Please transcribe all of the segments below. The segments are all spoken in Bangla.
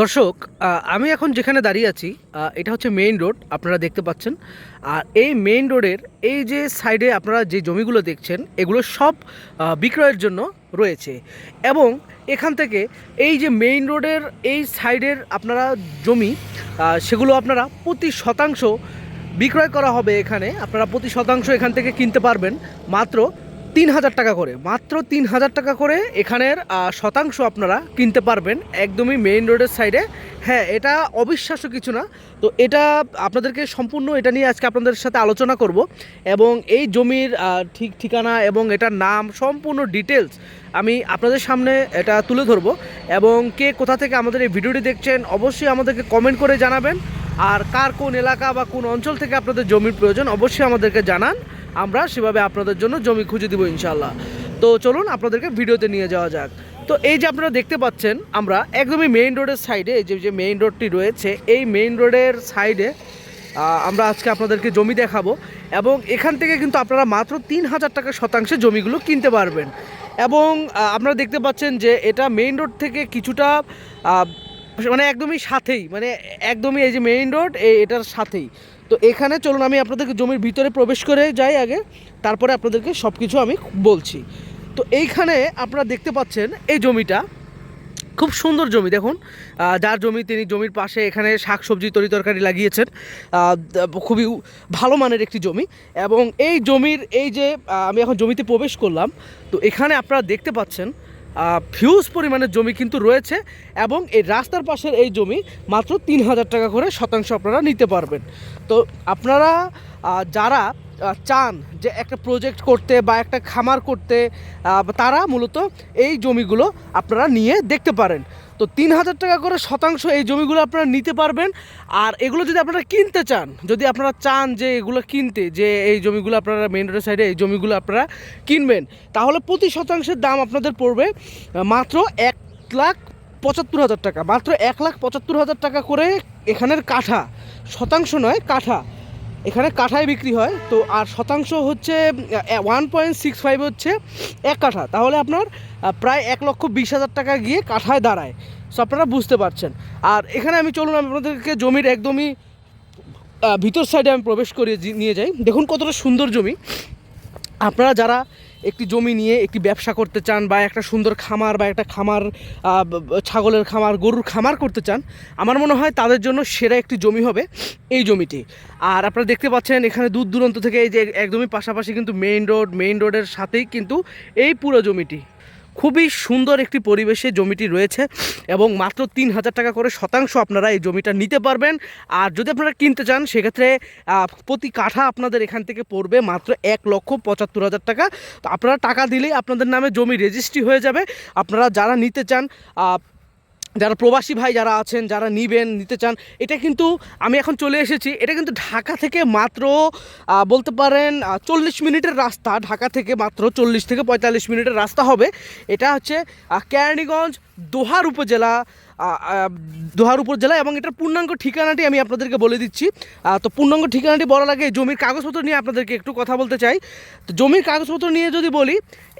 দর্শক আমি এখন যেখানে দাঁড়িয়ে আছি এটা হচ্ছে মেইন রোড আপনারা দেখতে পাচ্ছেন। আর এই মেইন রোডের এই যে সাইডে আপনারা যে জমিগুলো দেখছেন, এগুলো সব বিক্রয়ের জন্য রয়েছে। এবং এখান থেকে এই যে মেইন রোডের এই সাইডের আপনারা জমি সেগুলো আপনারা প্রতি শতাংশ বিক্রয় করা হবে এখানে। আপনারা প্রতি শতাংশ এখান থেকে কিনতে পারবেন। মাত্র তিন হাজার টাকা করে, মাত্র তিন হাজার টাকা করে এখানের শতাংশ আপনারা কিনতে পারবেন একদমই মেইন রোডের সাইডে হ্যাঁ এটা অবিশ্বাস্য কিছু না। তো এটা আপনাদেরকে সম্পূর্ণ এটা নিয়ে আজকে আপনাদের সাথে আলোচনা করব এবং এই জমির ঠিক ঠিকানা এবং এটার নাম সম্পূর্ণ ডিটেলস আমি আপনাদের সামনে এটা তুলে ধরবো এবং কে কোথা থেকে আমাদের এই ভিডিওটি দেখছেন অবশ্যই আমাদেরকে কমেন্ট করে জানাবেন। আর কার কোন এলাকা বা কোন অঞ্চল থেকে আপনাদের জমির প্রয়োজন অবশ্যই আমাদেরকে জানান। আমরা সেভাবে আপনাদের জন্য জমি খুঁজে দিব ইনশাল্লাহ তো চলুন আপনাদেরকে ভিডিওতে নিয়ে যাওয়া যাক। তো এই যে আপনারা দেখতে পাচ্ছেন, আমরা একদমই মেইন রোডের সাইডে এই যে মেইন রোডটি রয়েছে, এই মেইন রোডের সাইডে আমরা আজকে আপনাদেরকে জমি দেখাবো এবং এখান থেকে কিন্তু আপনারা মাত্র তিন হাজার টাকা শতাংশে জমিগুলো কিনতে পারবেন। এবং আপনারা দেখতে পাচ্ছেন যে এটা মেইন রোড থেকে কিছুটা মানে একদমই সাথেই মানে একদমই এই যে মেইন রোড এটার সাথেই। তো এখানে চলুন আমি আপনাদেরকে জমির ভিতরে প্রবেশ করে যাই আগে, তারপরে আপনাদেরকে সব কিছু আমি বলছি। তো এইখানে আপনারা দেখতে পাচ্ছেন এই জমিটা, খুব সুন্দর জমি দেখুন। যার জমি তিনি জমির পাশে এখানে শাকসবজি তরি তরকারি লাগিয়েছেন খুবই ভালো মানের একটি জমি এবং এই জমির, এই যে আমি এখন জমিতে প্রবেশ করলাম, তো এখানে আপনারা দেখতে পাচ্ছেন ফিউজ পরিমাণের জমি কিন্তু রয়েছে এবং এই রাস্তার পাশের এই জমি মাত্র তিন হাজার টাকা করে শতাংশ আপনারা নিতে পারবেন। তো আপনারা যারা চান যে একটা প্রজেক্ট করতে বা একটা খামার করতে তারা মূলত এই জমিগুলো আপনারা নিয়ে দেখতে পারেন। তো তিন হাজার টাকা করে শতাংশ এই জমিগুলো আপনারা নিতে পারবেন। আর এগুলো যদি আপনারা কিনতে চান, যদি আপনারা চান যে এগুলো কিনতে, যে এই জমিগুলো আপনারা মেন রোডের সাইডে এই জমিগুলো আপনারা কিনবেন, তাহলে প্রতি শতাংশের দাম আপনাদের পড়বে মাত্র এক লাখ পঁচাত্তর হাজার টাকা। মাত্র এক লাখ পঁচাত্তর হাজার টাকা করে এখানের কাঠা, শতাংশ নয়, কাঠা। এখানে কাঠায় বিক্রি হয়, তো আর শতাংশ হচ্ছে ওয়ান পয়েন্ট সিক্স ফাইভ হচ্ছে এক কাঠা। তাহলে আপনার প্রায় এক লক্ষ বিশ হাজার টাকা গিয়ে কাঠায় দাঁড়ায়। সো আপনারা বুঝতে পারছেন। আর এখানে আমি চলুন আপনাদেরকে জমির একদমই ভিতর সাইডে আমি প্রবেশ করিয়ে নিয়ে যাই। দেখুন কতটা সুন্দর জমি। আপনারা যারা একটি জমি নিয়ে একটি ব্যবসা করতে চান বা একটা সুন্দর খামার বা একটা খামার ছাগলের খামার, গরুর খামার করতে চান, আমার মনে হয় তাদের জন্য সেরা একটি জমি হবে এই জমিটি। আর আপনারা দেখতে পাচ্ছেন এখানে দূর দূরান্ত থেকে এই যে একদমই পাশাপাশি কিন্তু মেইন রোড মেইন রোডের সাথেই কিন্তু এই পুরো জমিটি। খুবই সুন্দর একটি পরিবেশে জমিটি রয়েছে এবং মাত্র তিন হাজার টাকা করে শতাংশ আপনারা এই জমিটা নিতে পারবেন। আর যদি আপনারা কিনতে চান, সেক্ষেত্রে প্রতি কাঠা আপনাদের এখান থেকে পড়বে মাত্র এক লক্ষ পঁচাত্তর হাজার টাকা। তো আপনারা টাকা দিলেই আপনাদের নামে জমি রেজিস্ট্রি হয়ে যাবে। আপনারা যারা নিতে চান যারা প্রবাসী ভাই যারা আছেন, যারা নিবেন, নিতে চান, এটা কিন্তু আমি এখন চলে এসেছি। এটা কিন্তু ঢাকা থেকে মাত্র বলতে পারেন চল্লিশ মিনিটের রাস্তা। ঢাকা থেকে মাত্র চল্লিশ থেকে পঁয়তাল্লিশ মিনিটের রাস্তা হবে। এটা হচ্ছে কেরানীগঞ্জ দোহার উপজেলা দোহার উপজেলা এবং এটার পূর্ণাঙ্গ ঠিকানাটি আমি আপনাদেরকে বলে দিচ্ছি। তো পূর্ণাঙ্গ ঠিকানাটি বলার আগে জমির কাগজপত্র নিয়ে আপনাদেরকে একটু কথা বলতে চাই। তো জমির কাগজপত্র নিয়ে যদি বলি,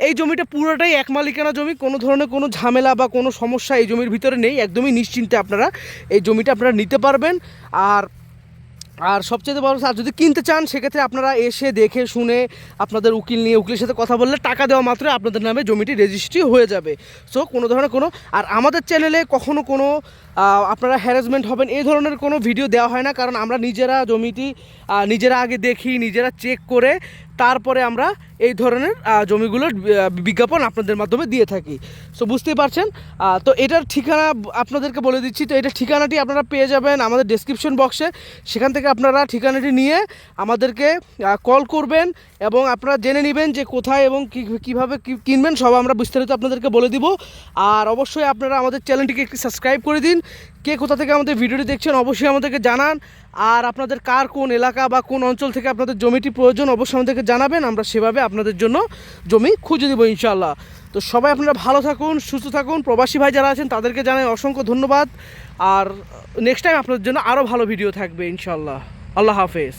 এই জমিটা পুরোটাই এক মালিকানা জমি, কোনো ধরনের কোনো ঝামেলা বা কোনো সমস্যা এই জমির ভিতরে নেই। একদমই নিশ্চিন্তে আপনারা এই জমিটা আপনারা নিতে পারবেন। আর আর সবচেয়ে বড় আর যদি কিনতে চান, সেক্ষেত্রে আপনারা এসে দেখে শুনে আপনাদের উকিল নিয়ে, উকিলের সাথে কথা বললে টাকা দেওয়া মাত্র আপনাদের নামে জমিটি রেজিস্ট্রি হয়ে যাবে। সো কোনো ধরনের কোনো, আর আমাদের চ্যানেলে কখনো কোনো আপনারা হ্যারাসমেন্ট হবেন, এই ধরনের কোনো ভিডিও দেওয়া হয় না, কারণ আমরা নিজেরা জমিটি নিজেরা আগে দেখি, নিজেরা চেক করে তারপরে আমরা এই ধরনের জমিগুলোর বিজ্ঞাপন আপনাদের মাধ্যমে দিয়ে থাকি। সো বুঝতেই পারছেন? তো এটার ঠিকানা আপনাদেরকে বলে দিচ্ছি। তো এটার ঠিকানাটি আপনারা পেয়ে যাবেন আমাদের ডেসক্রিপশন বক্সে সেখান থেকে আপনারা ঠিকানাটি নিয়ে আমাদেরকে কল করবেন এবং আপনারা জেনে নেবেন যে কোথায় এবং কীভাবে কিনবেন, সব আমরা বিস্তারিত আপনাদেরকে বলে দিব। আর অবশ্যই আপনারা আমাদের চ্যানেলটিকে একটি সাবস্ক্রাইব করে দিন। কে কোথা থেকে আমাদের ভিডিওটি দেখছেন, অবশ্যই আমাদেরকে জানান। আর আপনাদের কার কোন এলাকা বা কোন অঞ্চল থেকে আপনাদের জমিটি প্রয়োজন অবশ্যই আমাদেরকে জানাবেন। আমরা সেভাবে আপনাদের জন্য জমি খুঁজে দেবো ইনশাল্লাহ তো সবাই আপনারা ভালো থাকুন, সুস্থ থাকুন। প্রবাসী ভাই যারা আছেন, তাদেরকে জানাই অসংখ্য ধন্যবাদ। আর নেক্সট টাইম আপনাদের জন্য আরও ভালো ভিডিও থাকবে ইনশাল্লাহ আল্লাহ হাফেজ।